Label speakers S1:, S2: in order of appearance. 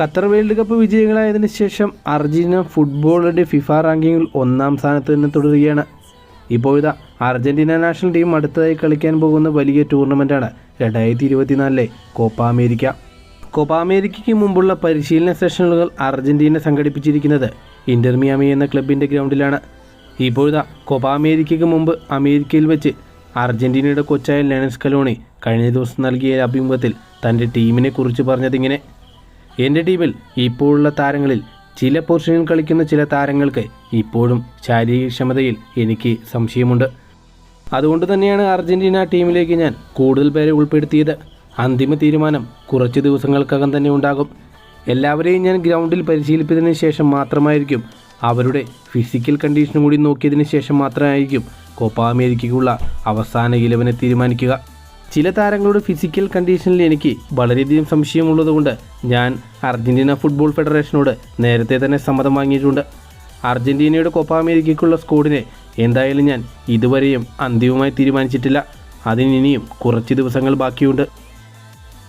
S1: Qatar world cup വിജയികളായതിനു ശേഷം Argentina ഫുട്ബോളിന്റെ FIFA റാങ്കിങ്ങിൽ ഒന്നാം സ്ഥാനത്ത് തന്നെ തുടരുകയാണ്. ഇപ്പോൾ ഇതാ അർജന്റീന നാഷണൽ ടീം അടുത്തതായി കളിക്കാൻ പോകുന്ന വലിയ ടൂർണമെന്റാണ് രണ്ടായിരത്തി ഇരുപത്തിനാലിലെ കോപ്പ അമേരിക്ക. കോപ്പ അമേരിക്കയ്ക്ക് മുമ്പുള്ള പരിശീലന സെഷനുകൾ അർജന്റീന സംഘടിപ്പിച്ചിരിക്കുന്നത് ഇന്റർമിയാമി എന്ന ക്ലബിന്റെ ഗ്രൗണ്ടിലാണ്. ഇപ്പോഴിതാ കോപ്പ അമേരിക്കയ്ക്ക് മുമ്പ് അമേരിക്കയിൽ വെച്ച് അർജന്റീനയുടെ കൊച്ചായ ലെനസ് കലോണി കഴിഞ്ഞ ദിവസം നൽകിയ അഭിമുഖത്തിൽ തന്റെ ടീമിനെ കുറിച്ച് പറഞ്ഞതിങ്ങനെ എന്റെ ടീമിൽ ഇപ്പോഴുള്ള താരങ്ങളിൽ ചില പൊസിഷനിൽ കളിക്കുന്ന ചില താരങ്ങൾക്ക് ഇപ്പോഴും ശാരീരികക്ഷമതയിൽ എനിക്ക് സംശയമുണ്ട്. അതുകൊണ്ട് തന്നെയാണ് അർജന്റീന ടീമിലേക്ക് ഞാൻ കൂടുതൽ പേരെ ഉൾപ്പെടുത്തിയത്. അന്തിമ തീരുമാനം കുറച്ച് ദിവസങ്ങൾക്കകം തന്നെ ഉണ്ടാകും. എല്ലാവരെയും ഞാൻ ഗ്രൗണ്ടിൽ പരിശീലിപ്പിച്ചതിന് ശേഷം മാത്രമായിരിക്കും അവരുടെ ഫിസിക്കൽ കണ്ടീഷനും കൂടി നോക്കിയതിന് ശേഷം മാത്രമായിരിക്കും കോപ്പ അമേരിക്കയ്ക്കുള്ള അവസാന ഇലവനെ തീരുമാനിക്കുക. ചില താരങ്ങളുടെ ഫിസിക്കൽ കണ്ടീഷനിൽ എനിക്ക് വളരെയധികം സംശയമുള്ളതുകൊണ്ട് ഞാൻ അർജന്റീന ഫുട്ബോൾ ഫെഡറേഷനോട് നേരത്തെ തന്നെ സമ്മതം വാങ്ങിയിട്ടുണ്ട്. അർജന്റീനയുടെ കോപ്പ അമേരിക്കയ്ക്കുള്ള സ്കോഡിനെ എന്തായാലും ഞാൻ ഇതുവരെയും അന്തിമമായി തീരുമാനിച്ചിട്ടില്ല. അതിനിനിയും കുറച്ച് ദിവസങ്ങൾ ബാക്കിയുണ്ട്.